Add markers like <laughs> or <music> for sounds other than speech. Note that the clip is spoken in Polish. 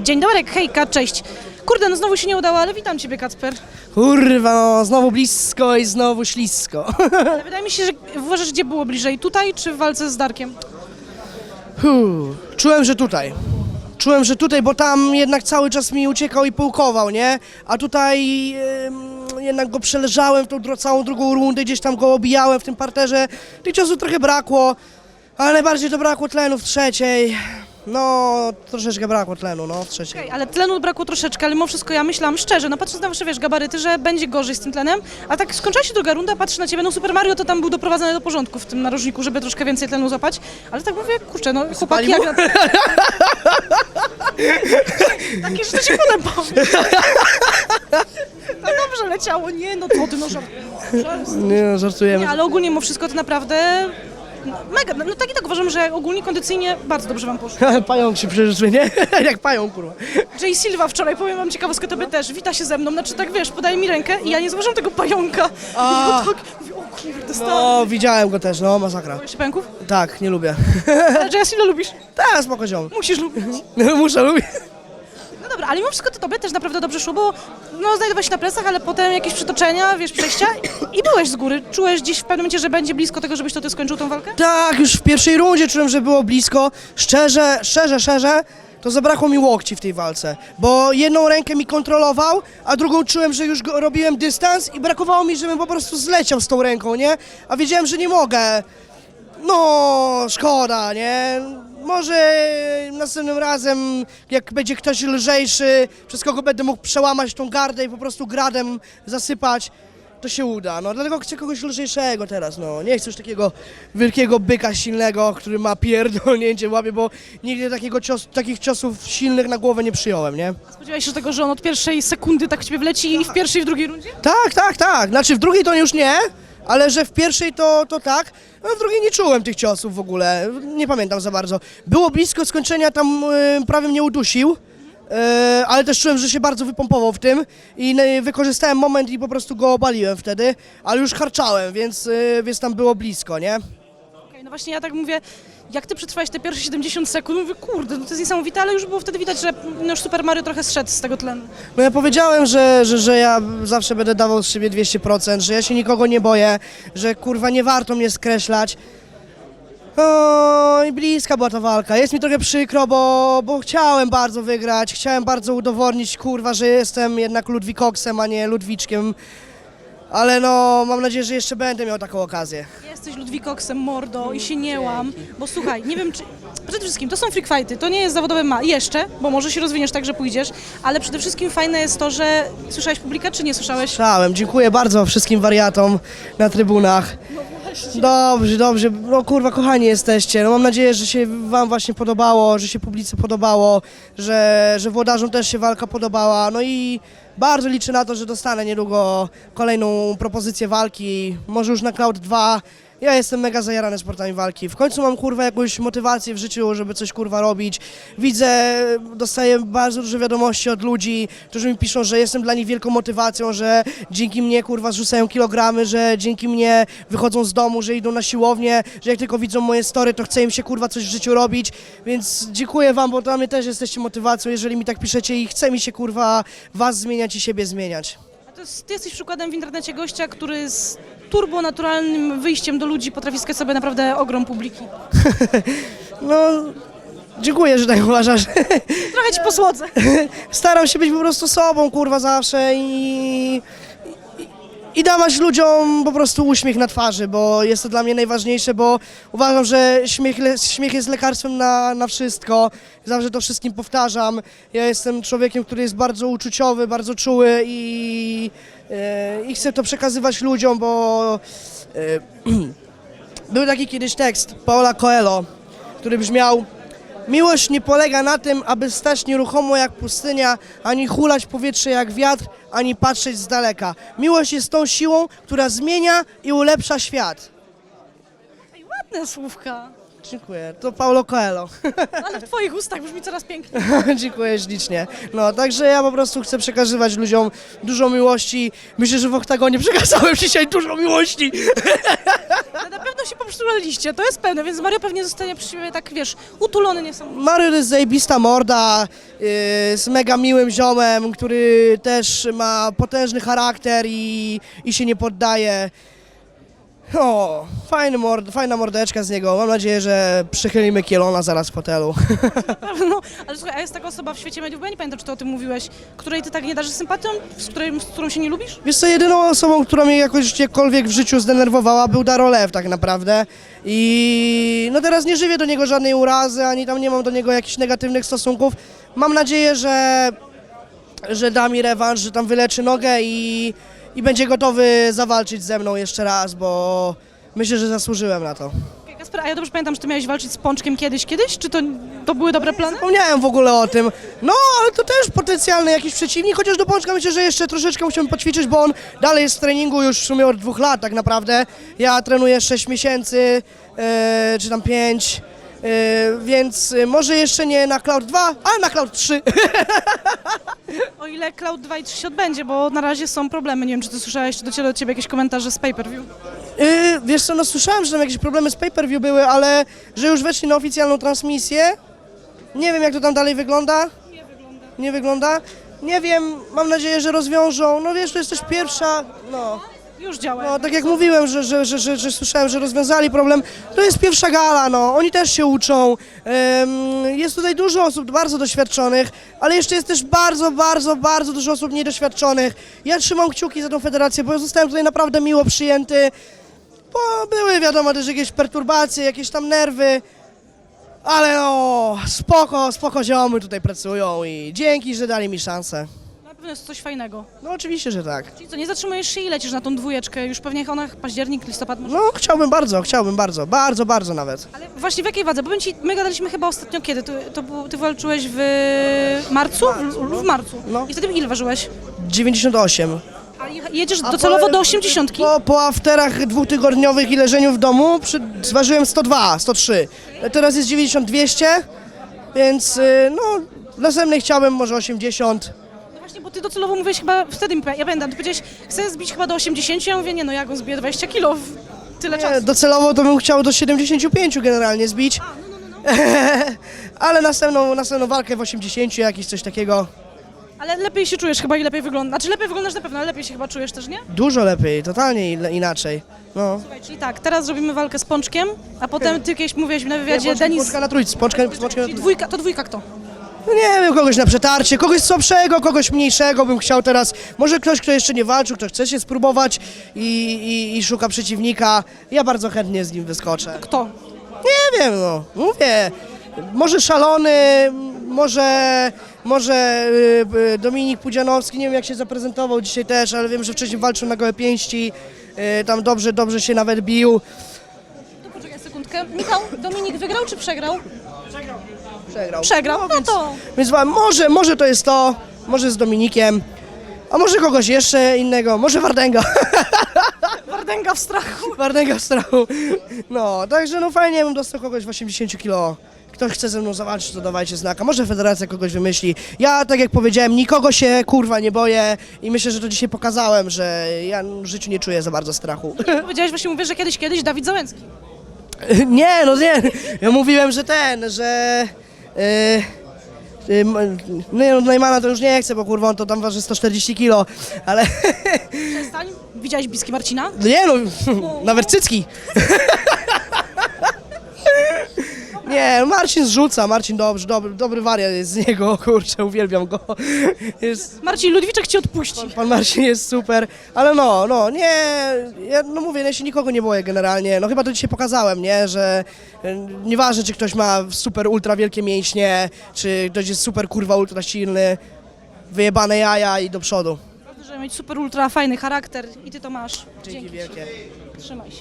Dzień dobry, hejka, cześć. Kurde, no znowu się nie udało, ale witam Ciebie, Kacper. Kurwa, no, znowu blisko i znowu ślisko. <laughs> Ale wydaje mi się, że uważasz, gdzie było bliżej, tutaj czy w walce z Darkiem? Huh. Czułem, że tutaj. Czułem, że tutaj, bo tam jednak cały czas mi uciekał i pułkował, nie? A tutaj em, jednak go przeleżałem w tą dro- całą drugą rundę, gdzieś tam go obijałem w tym parterze. Tych ciosów trochę brakło, ale najbardziej to brakło tlenu w trzeciej. No, troszeczkę brakło tlenu, no, w trzeciej. Okej, ale tlenu brakło troszeczkę, ale mimo wszystko ja myślałam szczerze, no patrząc na Wasze, wiesz, gabaryty, że będzie gorzej z tym tlenem, a tak skończyła się druga runda, patrzę na Ciebie, no Super Mario to tam był doprowadzony do porządku w tym narożniku, żeby troszkę więcej tlenu złapać, ale tak mówię, kurczę, no chłopaki jak. <laughs> Takie, że to się potem powiem. Tak dobrze leciało, nie, no to ty, no żart. żart. Nie, no, żartujemy. Nie, ale ogólnie mimo wszystko to naprawdę no, mega, no tak i tak uważam, że ogólnie kondycyjnie bardzo dobrze Wam poszło. <laughs> Pająk się przerzucił, nie? <laughs> Jak pająk, kurwa. Jay Silva wczoraj, powiem wam ciekawostkę, tobie też, wita się ze mną, znaczy tak wiesz, podaje mi rękę i ja nie zauważyłam tego pająka. A. I ja tak mówię, o kurde, stary. No, widziałem go też, no, masakra. Jeszcze pająków? Tak, nie lubię. <laughs> Ale Jaya Silva lubisz? Tak, spoko ziom. Musisz lubić. Muszę lubić. Dobra, ale mimo wszystko to tobie też naprawdę dobrze szło, bo no znajdowałeś się na plecach, ale potem jakieś przytoczenia, wiesz, przejścia i byłeś z góry. Czułeś gdzieś w pewnym momencie, że będzie blisko tego, żebyś to ty skończył tą walkę? Tak, już w pierwszej rundzie czułem, że było blisko. Szczerze, szczerze, szczerze, to zabrakło mi łokci w tej walce, bo jedną rękę mi kontrolował, a drugą czułem, że już robiłem dystans i brakowało mi, żebym po prostu zleciał z tą ręką, nie? A wiedziałem, że nie mogę. No, szkoda, nie? Może następnym razem, jak będzie ktoś lżejszy, przez kogo będę mógł przełamać tą gardę i po prostu gradem zasypać, to się uda. No, dlatego chcę kogoś lżejszego teraz, no. Nie chcę już takiego wielkiego byka silnego, który ma pierdolnięcie w łapie, bo nigdy takiego cios, takich ciosów silnych na głowę nie przyjąłem, nie? Spodziewałeś się tego, że on od pierwszej sekundy tak w ciebie wleci i w pierwszej i w drugiej rundzie? Tak, tak, tak. Znaczy w drugiej to już nie, ale że w pierwszej to, to tak. No w drugiej nie czułem tych ciosów w ogóle. Nie pamiętam za bardzo. Było blisko skończenia, tam y, prawie mnie udusił. y, ale też czułem, że się bardzo wypompował w tym i wykorzystałem moment i po prostu go obaliłem wtedy, ale już harczałem, więc, y, więc tam było blisko, nie? No właśnie ja tak mówię, jak ty przetrwałeś te pierwsze 70 sekund, mówię, kurde, no to jest niesamowite, ale już było wtedy widać, że no już Super Mario trochę zszedł z tego tlenu. No ja powiedziałem, że, że, że ja zawsze będę dawał z siebie 200%, że ja się nikogo nie boję, że kurwa nie warto mnie skreślać. O, i bliska była ta walka. Jest mi trochę przykro, bo, bo chciałem bardzo wygrać. Chciałem bardzo udowodnić, kurwa, że jestem jednak Ludwikoksem, a nie Ludwiczkiem. Ale no, mam nadzieję, że jeszcze będę miał taką okazję. Jesteś Ludwikoksem, mordo i się nie łam, bo słuchaj, nie wiem czy... Przede wszystkim to są freak fighty, to nie jest zawodowe ma jeszcze, bo może się rozwiniesz tak, że pójdziesz, ale przede wszystkim fajne jest to, że słyszałeś publika, czy nie słyszałeś? Słyszałem. Dziękuję bardzo wszystkim wariatom na trybunach. Dobrze, dobrze. No kurwa, kochani jesteście. No mam nadzieję, że się wam właśnie podobało, że się publice podobało, że, że włodarzom też się walka podobała. No i bardzo liczę na to, że dostanę niedługo kolejną propozycję walki, może już na Cloud 2. Ja jestem mega zajarany sportami walki. W końcu mam kurwa jakąś motywację w życiu, żeby coś kurwa robić. Widzę, dostaję bardzo dużo wiadomości od ludzi, którzy mi piszą, że jestem dla nich wielką motywacją, że dzięki mnie kurwa zrzucają kilogramy, że dzięki mnie wychodzą z domu, że idą na siłownię, że jak tylko widzą moje story, to chce im się kurwa coś w życiu robić. Więc dziękuję wam, bo dla mnie też jesteście motywacją, jeżeli mi tak piszecie i chce mi się kurwa was zmieniać i siebie zmieniać. Ty jesteś przykładem w internecie gościa, który z turbo naturalnym wyjściem do ludzi potrafi skać sobie naprawdę ogrom publiki. <laughs> No, dziękuję, że tak uważasz. Trochę ci posłodzę. <laughs> Staram się być po prostu sobą, kurwa, zawsze i, i, dawać ludziom po prostu uśmiech na twarzy, bo jest to dla mnie najważniejsze, bo uważam, że śmiech, śmiech jest lekarstwem na, na wszystko. Zawsze to wszystkim powtarzam. Ja jestem człowiekiem, który jest bardzo uczuciowy, bardzo czuły i, e, i chcę to przekazywać ludziom, bo e, <clears throat> był taki kiedyś tekst Paula Coelho, który brzmiał Miłość nie polega na tym, aby stać nieruchomo jak pustynia, ani hulać powietrze jak wiatr, ani patrzeć z daleka. Miłość jest tą siłą, która zmienia i ulepsza świat. Ej, ładne słówka. Dziękuję. To Paulo Coelho. <laughs> Ale w twoich ustach brzmi coraz piękniej. Dziękuję ślicznie. No, także ja po prostu chcę przekazywać ludziom dużo miłości. Myślę, że w oktagonie przekazałem <laughs> dzisiaj dużo miłości. Się poprzytulaliście, to jest pewne, więc Mario pewnie zostanie przy siebie tak, wiesz, utulony niesamowicie. Mario jest zajebista morda, yy, z mega miłym ziomem, który też ma potężny charakter i, i się nie poddaje. O, fajny mord, fajna mordeczka z niego. Mam nadzieję, że przychylimy Kielona zaraz w hotelu. No, ale słuchaj, a jest taka osoba w świecie mediów, bo ja nie pamiętam, czy ty o tym mówiłeś, której ty tak nie darzysz sympatią, z, której, z którą się nie lubisz? Wiesz co, jedyną osobą, która mnie jakoś gdziekolwiek w życiu zdenerwowała był Darolew tak naprawdę i no teraz nie żywię do niego żadnej urazy, ani tam nie mam do niego jakichś negatywnych stosunków. Mam nadzieję, że, że da mi rewanż, że tam wyleczy nogę i, i będzie gotowy zawalczyć ze mną jeszcze raz, bo myślę, że zasłużyłem na to. Kasper, a ja dobrze pamiętam, że ty miałeś walczyć z Pączkiem kiedyś, kiedyś? Czy to, to były dobre plany? Zapomniałem w ogóle o tym. No, ale to też potencjalny jakiś przeciwnik, chociaż do Pączka myślę, że jeszcze troszeczkę musimy poćwiczyć, bo on dalej jest w treningu już w sumie od dwóch lat tak naprawdę. Ja trenuję 6 miesięcy, e, czy tam 5, więc e, może jeszcze nie na Cloud 2, ale na Cloud 3. <laughs> O ile Cloud 2 i 3 się odbędzie, bo na razie są problemy. Nie wiem, czy ty słyszałeś, czy docierały do ciebie jakieś komentarze z pay-per-view. Yy, wiesz co, no słyszałem, że tam jakieś problemy z pay-per-view były, ale że już weszli na oficjalną transmisję. Nie wiem, jak to tam dalej wygląda. Nie wygląda. Nie wygląda. Nie wiem, mam nadzieję, że rozwiążą. No wiesz, to jest też pierwsza, no... Już. No, tak jak mówiłem, że, że, że, że, że słyszałem, że rozwiązali problem, to jest pierwsza gala, no, oni też się uczą. Jest tutaj dużo osób bardzo doświadczonych, ale jeszcze jest też bardzo, bardzo, bardzo dużo osób niedoświadczonych. Ja trzymam kciuki za tą federację, bo zostałem tutaj naprawdę miło przyjęty, bo były wiadomo też jakieś perturbacje, jakieś tam nerwy, ale no, spoko, spoko ziomy tutaj pracują i dzięki, że dali mi szansę. Pewno jest coś fajnego. No oczywiście, że tak. Czyli co, nie zatrzymujesz się i lecisz na tą dwójeczkę, już pewnie ona październik, listopad może. No chciałbym bardzo, chciałbym bardzo, bardzo, bardzo nawet. Ale właśnie w jakiej wadze? Bo powiem ci, my gadaliśmy chyba ostatnio kiedy? Ty, to był, ty walczyłeś w marcu? W, w marcu. No. I wtedy ile ważyłeś? 98. A je- jedziesz docelowo do 80. Po, po afterach dwutygodniowych i leżeniu w domu przy, zważyłem 102, 103. Teraz jest 90, 200, więc y, no w następnej chciałbym może 80. No właśnie, bo ty docelowo mówiłeś chyba, wtedy mi, ja pamiętam, ty powiedziałeś, chcę zbić chyba do 80, ja mówię, nie no, ja go zbiję 20 kilo w tyle Nie, czasu. docelowo to bym chciał do 75 generalnie zbić. <laughs> Ale następną, następną walkę w 80, jakiś coś takiego. Ale lepiej się czujesz chyba i lepiej wyglądasz. Znaczy lepiej wyglądasz na pewno, ale lepiej się chyba czujesz też, nie? Dużo lepiej, totalnie in- inaczej. No. Słuchaj, czyli tak, teraz zrobimy walkę z Pączkiem, a potem ty kiedyś mówiłeś na wywiadzie, Pączka, Denis... pączka na trójce, pączka, pączka na Czyli trójce. dwójka, to dwójka kto? No nie wiem, kogoś na przetarcie, kogoś słabszego, kogoś mniejszego bym chciał teraz. Może ktoś, kto jeszcze nie walczył, kto chce się spróbować i, i, i szuka przeciwnika. Ja bardzo chętnie z nim wyskoczę. Kto? Nie wiem, no, mówię. Może szalony, może, może y, y, Dominik Pudzianowski, nie wiem jak się zaprezentował dzisiaj też, ale wiem, że wcześniej walczył na gołe pięści, y, tam dobrze, dobrze się nawet bił. To poczekaj sekundkę. Michał, Dominik wygrał czy przegrał? Przegrał. Przegrał, no to... Więc wa- może, może to jest to, może z Dominikiem, a może kogoś jeszcze innego, może Wardęga. <laughs> Wardęga w strachu. Wardęga w strachu. No, także no fajnie bym dostał kogoś w 80 kg. Ktoś chce ze mną zawalczyć, to dawajcie znaka. Może federacja kogoś wymyśli. Ja, tak jak powiedziałem, nikogo się kurwa nie boję i myślę, że to dzisiaj pokazałem, że ja w życiu nie czuję za bardzo strachu. Powiedziałeś właśnie, mówię, że kiedyś, kiedyś Dawid Załęcki. <laughs> nie, no nie. Ja mówiłem, że ten, że... Yy, yy, no nie, no Neymana to już nie chcę, bo kurwa on to tam waży 140 kg, ale <laughs> Przestań. Widziałeś bliski Marcina? nie no, <laughs> nawet cycki. Nie, Marcin zrzuca, Marcin dobrze, dobry, dobry wariat jest z niego, <laughs> kurczę, uwielbiam go. Jest, Marcin Ludwiczek ci odpuści. pan Marcin jest super, ale no, no, nie, ja no mówię, ja się nikogo nie boję generalnie, no chyba to dzisiaj pokazałem, nie, że e, nieważne czy ktoś ma super ultra wielkie mięśnie, czy ktoś jest super kurwa ultra silny, wyjebane jaja i do przodu. Żeby mieć super ultra fajny charakter i ty to masz. Dzięki. wielkie. Trzymaj się.